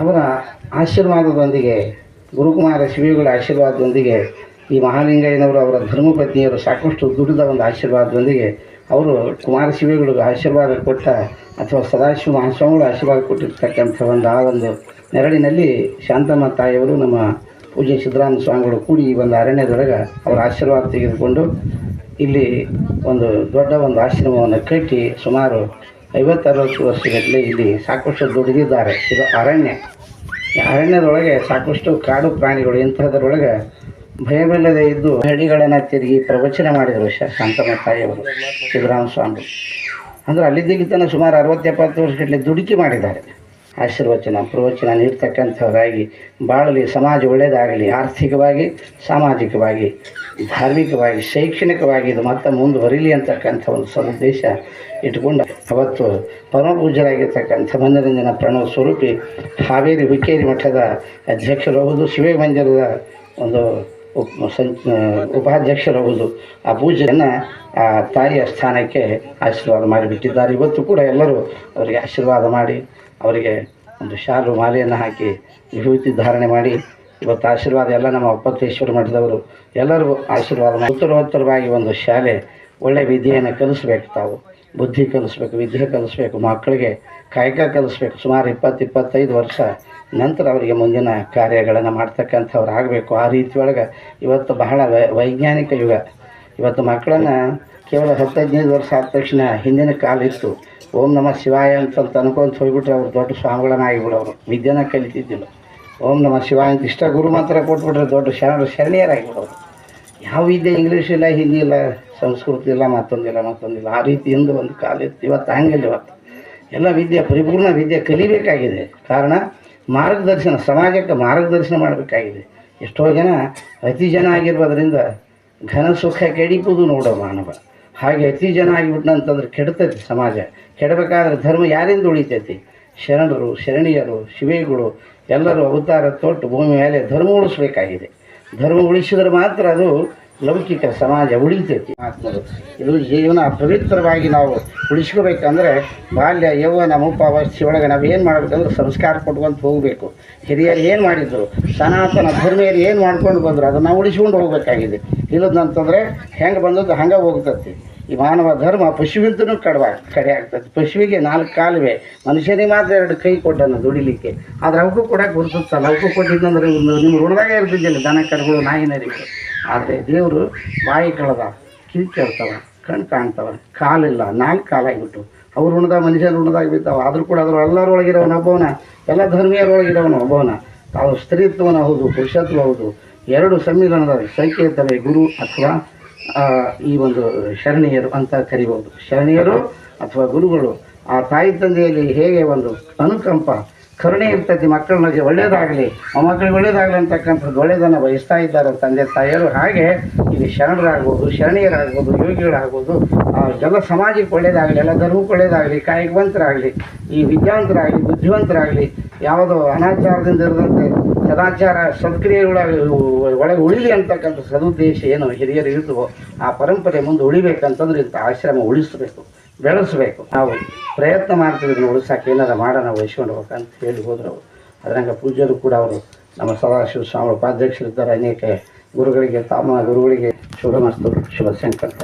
ಅವರ ಆಶೀರ್ವಾದದೊಂದಿಗೆ, ಗುರುಕುಮಾರ ಶಿವಿಗಳ ಆಶೀರ್ವಾದದೊಂದಿಗೆ, ಈ ಮಹಾಲಿಂಗಯ್ಯನವರು ಅವರ ಧರ್ಮಪತ್ನಿಯರು ಸಾಕಷ್ಟು ದುಡಿದ ಒಂದು ಆಶೀರ್ವಾದದೊಂದಿಗೆ ಅವರು ಕುಮಾರ ಶಿವಿಗಳಿಗೆ ಆಶೀರ್ವಾದ ಕೊಟ್ಟ ಅಥವಾ ಸದಾಶಿವ ಮಹಾಸ್ವಾಮಿಗಳು ಆಶೀರ್ವಾದ ಕೊಟ್ಟಿರ್ತಕ್ಕಂಥ ಒಂದು ಆ ಒಂದು ನೆರಳಿನಲ್ಲಿ ಶಾಂತಮ್ಮ ತಾಯಿಯವರು ನಮ್ಮ ಪೂಜೆ ಸಿದ್ದರಾಮ ಸ್ವಾಮಿಗಳು ಕೂಡಿ ಈ ಒಂದು ಅರಣ್ಯದೊಳಗೆ ಅವರ ಆಶೀರ್ವಾದ ತೆಗೆದುಕೊಂಡು ಇಲ್ಲಿ ಒಂದು ದೊಡ್ಡ ಒಂದು ಆಶ್ರಮವನ್ನು ಕಟ್ಟಿ ಸುಮಾರು ಐವತ್ತರವತ್ತು ವರ್ಷಗಟ್ಟಲೆ ಇಲ್ಲಿ ಸಾಕಷ್ಟು ದುಡಿದಿದ್ದಾರೆ ಇದು ಅರಣ್ಯ. ಅರಣ್ಯದೊಳಗೆ ಸಾಕಷ್ಟು ಕಾಡು ಪ್ರಾಣಿಗಳು ಇಂಥದ್ರೊಳಗೆ ಭಯವಿಲ್ಲದೆ ಇದ್ದು ಹಳ್ಳಿಗಳನ್ನು ತಿರುಗಿ ಪ್ರವಚನ ಮಾಡಿದರು ಶಾಂತಮ್ಮ ತಾಯಿಯವರು ಸಿದ್ದರಾಮ ಸ್ವಾಮಿ ಅಂದರೆ ಅಲ್ಲಿದ್ದಿಗಿತನ ಸುಮಾರು ಅರವತ್ತೆಪ್ಪತ್ತು ವರ್ಷಗಟ್ಟಲೆ ದುಡುಕಿ ಮಾಡಿದ್ದಾರೆ. ಆಶೀರ್ವಚನ, ಪ್ರವಚನ ನೀಡ್ತಕ್ಕಂಥವರಾಗಿ ಬಾಳಲಿ ಸಮಾಜ ಒಳ್ಳೆಯದಾಗಲಿ, ಆರ್ಥಿಕವಾಗಿ, ಸಾಮಾಜಿಕವಾಗಿ, ಧಾರ್ಮಿಕವಾಗಿ, ಶೈಕ್ಷಣಿಕವಾಗಿ ಇದು ಮತ್ತೆ ಮುಂದುವರಿಲಿ ಅಂತಕ್ಕಂಥ ಒಂದು ಸಂದೇಶ ಇಟ್ಕೊಂಡು ಅವತ್ತು ಪರಮ ಪೂಜ್ಯರಾಗಿರ್ತಕ್ಕಂಥ ಮಂದಿರಂಜನ ಪ್ರಣವ ಸ್ವರೂಪಿ ಹಾವೇರಿ ಹುಕ್ಕೇರಿ ಮಠದ ಅಧ್ಯಕ್ಷರಬಹುದು ಶಿವೇ ಮಂದಿರದ ಒಂದು ಉಪ್ ಸಂ ಉಪಾಧ್ಯಕ್ಷರಾಗುವುದು ಆ ಪೂಜೆಯನ್ನು ಆ ತಾಯಿಯ ಸ್ಥಾನಕ್ಕೆ ಆಶೀರ್ವಾದ ಮಾಡಿಬಿಟ್ಟಿದ್ದಾರೆ. ಇವತ್ತು ಕೂಡ ಎಲ್ಲರೂ ಅವರಿಗೆ ಆಶೀರ್ವಾದ ಮಾಡಿ ಅವರಿಗೆ ಒಂದು ಶಾಲು ಮಾಲೆಯನ್ನು ಹಾಕಿ ವಿಭೂತಿ ಧಾರಣೆ ಮಾಡಿ, ಇವತ್ತು ಆಶೀರ್ವಾದ ಎಲ್ಲ ನಮ್ಮ ಒಪ್ಪತ್ತೇಶ್ವರ ಮಠದವರು ಎಲ್ಲರಿಗೂ ಆಶೀರ್ವಾದ ಉತ್ತರ ಉತ್ತರೋತ್ತರವಾಗಿ ಒಂದು ಶಾಲೆ ಒಳ್ಳೆಯ ವಿದ್ಯೆಯನ್ನು ಕಲಿಸ್ಬೇಕು ತಾವು. ಬುದ್ಧಿ ಕಲಿಸ್ಬೇಕು, ವಿದ್ಯೆ ಕಲಿಸ್ಬೇಕು, ಮಕ್ಕಳಿಗೆ ಕಾಯಕ ಕಲಿಸ್ಬೇಕು. ಸುಮಾರು ಇಪ್ಪತ್ತು, ಇಪ್ಪತ್ತೈದು ವರ್ಷ ನಂತರ ಅವರಿಗೆ ಮುಂದಿನ ಕಾರ್ಯಗಳನ್ನು ಮಾಡ್ತಕ್ಕಂಥವ್ರು ಆಗಬೇಕು. ಆ ರೀತಿಯೊಳಗೆ ಇವತ್ತು ಬಹಳ ವೈಜ್ಞಾನಿಕ ಯುಗ. ಇವತ್ತು ಮಕ್ಕಳನ್ನ ಕೇವಲ ಹತ್ತು ಹದಿನೈದು ವರ್ಷ ಆದ ತಕ್ಷಣ ಹಿಂದಿನ ಕಾಲ ಇತ್ತು. ಓಂ ನಮ ಶಿವಾಯ ಅಂತ ಅನ್ಕೊಂತ ಹೋಗ್ಬಿಟ್ರೆ ಅವ್ರು ದೊಡ್ಡ ಸ್ವಾಮಿಗಳನ್ನ ಆಗಿಬಿಡೋರು. ವಿದ್ಯೆನ ಕಲಿತಿದ್ದಿಲ್ಲ. ಓಂ ನಮ ಶಿವಾಯ ಅಂತ ಇಷ್ಟ ಗುರು ಮಾತ್ರ ಕೊಟ್ಬಿಟ್ರೆ ದೊಡ್ಡ ಶರಣ ಶರಣಿಯರಾಗಿಬಿಡೋರು ಯಾವ ವಿದ್ಯೆ ಇಂಗ್ಲೀಷ್ ಇಲ್ಲ, ಹಿಂದಿ ಇಲ್ಲ, ಸಂಸ್ಕೃತಿ ಇಲ್ಲ ಮತ್ತೊಂದಿಲ್ಲ ಮತ್ತೊಂದಿಲ್ಲ ಆ ರೀತಿಯಿಂದ ಒಂದು ಕಾಲ ಇತ್ತು. ಇವತ್ತು ಹಂಗಿಲ್ಲ ಇವತ್ತು. ಎಲ್ಲ ವಿದ್ಯೆ, ಪರಿಪೂರ್ಣ ವಿದ್ಯೆ ಕಲಿಬೇಕಾಗಿದೆ. ಕಾರಣ ಮಾರ್ಗದರ್ಶನ, ಸಮಾಜಕ್ಕೆ ಮಾರ್ಗದರ್ಶನ ಮಾಡಬೇಕಾಗಿದೆ. ಎಷ್ಟೋ ಜನ ಅತಿ ಜನ ಆಗಿರೋದ್ರಿಂದ ಘನ ಸುಖ ಕೆಡಿಪುದು ನೋಡೋ ಮಾನವ. ಹಾಗೆ ಅತಿ ಜನ ಆಗಿಬಿಟ್ನಂತಂದ್ರೆ ಕೆಡ್ತೈತಿ ಸಮಾಜ. ಕೆಡಬೇಕಾದ್ರೆ ಧರ್ಮ ಯಾರಿಂದ ಉಳಿತೈತಿ? ಶರಣರು, ಶರಣಿಯರು, ಶಿವೇಗಳು, ಎಲ್ಲರೂ ಅವತಾರ ತೊಟ್ಟು ಭೂಮಿ ಮೇಲೆ ಧರ್ಮ ಉಳಿಸ್ಬೇಕಾಗಿದೆ. ಧರ್ಮ ಉಳಿಸಿದ್ರೆ ಮಾತ್ರ ಅದು ಲೌಕಿಕ ಸಮಾಜ ಉಳಿತೈತಿ. ಆತ್ಮದು ಇದು ಜೀವನ ಪವಿತ್ರವಾಗಿ ನಾವು ಉಳಿಸ್ಕೋಬೇಕಂದ್ರೆ ಬಾಲ್ಯ, ಯೌವನ, ಮುಪ್ಪಾವಸ್ಥೆ ಒಳಗೆ ನಾವು ಏನು ಮಾಡ್ಬೇಕಂದ್ರೆ ಸಂಸ್ಕಾರ ಕೊಟ್ಕೊಂತ ಹೋಗಬೇಕು. ಹಿರಿಯರು ಏನು ಮಾಡಿದ್ರು? ಸನಾತನ ಧರ್ಮೀಯರು ಏನು ಮಾಡ್ಕೊಂಡು ಬಂದರು? ಅದನ್ನು ನಾವು ಉಳಿಸ್ಕೊಂಡು ಹೋಗಬೇಕಾಗಿದೆ. ಇಲ್ಲದಂತಂದರೆ ಹೆಂಗೆ ಬಂದದ್ದು ಹಂಗೆ ಹೋಗ್ತತಿ. ಈ ಮಾನವ ಧರ್ಮ ಪಶುವಿಂತನೂ ಕಡವ ಕಡೆ ಆಗ್ತದೆ ಪಶುವಿಗೆ ನಾಲ್ಕು ಕಾಲುವೆ. ಮನುಷ್ಯನಿಗೆ ಮಾತ್ರ ಎರಡು ಕೈ ಕೊಟ್ಟನು ದುಡಿಲಿಕ್ಕೆ. ಆದ್ರೆ ಅವಕ್ಕೂ ಕೂಡ ಗುರುತಿಸ್ತಲ್ಲ ಅವಕ್ಕೂ ಕೊಟ್ಟಿದ್ದಂದ್ರೆ ನಿಮ್ಮ ಋಣದಾಗ ಇರ್ತಿದ್ದಿಲ್ಲ. ದನ ಕರುಗಳು ನಾಯಿ ನರಿಗಳು ಆದರೆ ದೇವರು ಬಾಯಿ ಕಳೆದ, ಕಿವಿ ಕೇಳ್ತಾವ ಕಣ್ಣು ಕಾಣ್ತಾವ, ಕಾಲಿಲ್ಲ, ನಾಲ್ಕು ಕಾಲಾಗಿಬಿಟ್ಟು. ಅವ್ರು ಉಣದ ಮನುಷ್ಯನ ಉಣ್ದಾಗ ಆದರೂ ಕೂಡ ಅದ್ರ ಎಲ್ಲರೊಳಗಿರೋನು ಒಬ್ಬವನ, ಎಲ್ಲ ಧರ್ಮೀಯರೊಳಗಿರೋನು ಒಬ್ಬವನ. ತಾವು ಸ್ತ್ರೀತ್ವನ ಹೌದು, ಪುರುಷತ್ವ ಹೌದು, ಎರಡು ಸಂವಿಧಾನದ ಸಂಕೇತವೇ ಗುರು ಅಥವಾ ಈ ಒಂದು ಶರಣೀಯರು ಅಂತ ಕರಿಬೋದು. ಶರಣೀಯರು ಅಥವಾ ಗುರುಗಳು, ಆ ತಾಯಿ ತಂದೆಯಲ್ಲಿ ಹೇಗೆ ಒಂದು ಅನುಕಂಪ ಕರುಣೆ ಇರ್ತೈತಿ ಮಕ್ಕಳನ್ನ ಒಳ್ಳೇದಾಗಲಿ ಮೊಮ್ಮಕ್ಕಳಿಗೆ ಒಳ್ಳೇದಾಗಲಿ ಅಂತಕ್ಕಂಥದ್ದು ಒಳ್ಳೇದನ್ನು ಬಯಸ್ತಾ ಇದ್ದಾರೆ ತಂದೆ ತಾಯಿಯರು. ಹಾಗೆ ಇಲ್ಲಿ ಶರಣರಾಗ್ಬೋದು, ಶರಣೀಯರಾಗ್ಬೋದು, ಯೋಗಿಗಳಾಗ್ಬೋದು, ಆ ಎಲ್ಲ ಸಮಾಜಕ್ಕೆ ಒಳ್ಳೇದಾಗಲಿ, ಎಲ್ಲ ಧರ್ಮಕ್ಕೆ ಒಳ್ಳೇದಾಗಲಿ, ಕಾಯಕವಂತರಾಗಲಿ, ಈ ವಿದ್ಯಾವಂತರಾಗಲಿ ಬುದ್ಧಿವಂತರಾಗಲಿ, ಯಾವುದೋ ಅನಾಚಾರದಿಂದ ಇರದಂತೆ ಸದಾಚಾರ ಸತ್ಕ್ರಿಯೆಗಳಾಗಿ ಒಳಗೆ ಉಳಿಲಿ ಅಂತಕ್ಕಂಥ ಸದುದ್ದೇಶ ಏನು ಹಿರಿಯರು ಇರ್ತವೋ ಆ ಪರಂಪರೆ ಮುಂದೆ ಉಳಿಬೇಕಂತಂದ್ರೆ ಇಂಥ ಆಶ್ರಮ ಉಳಿಸಬೇಕು. ಬೆಳೆಸಬೇಕು. ನಾವು ಪ್ರಯತ್ನ ಮಾಡ್ತಿದ್ರು ಉಳಿಸಕ್ಕೆ ಏನಾರ ಮಾಡೋಣ ವಹಿಸ್ಕೊಂಡು ಹೋಗ್ಬೇಕಂತ ಹೇಳಿ ಹೋದ್ರು ಅವರು. ಅದರಂಗೆ ಪೂಜ್ಯರು ಕೂಡ ಅವರು ನಮ್ಮ ಸದಾಶಿವ ಸ್ವಾಮಿ ಉಪಾಧ್ಯಕ್ಷರಿದ್ದಾರೆ. ಅನೇಕ ಗುರುಗಳಿಗೆ ತಮ್ಮ ಗುರುಗಳಿಗೆ ಶುಭ ಮಸ್ತು ಶುಭ ಸಂಕಲ್ಪ.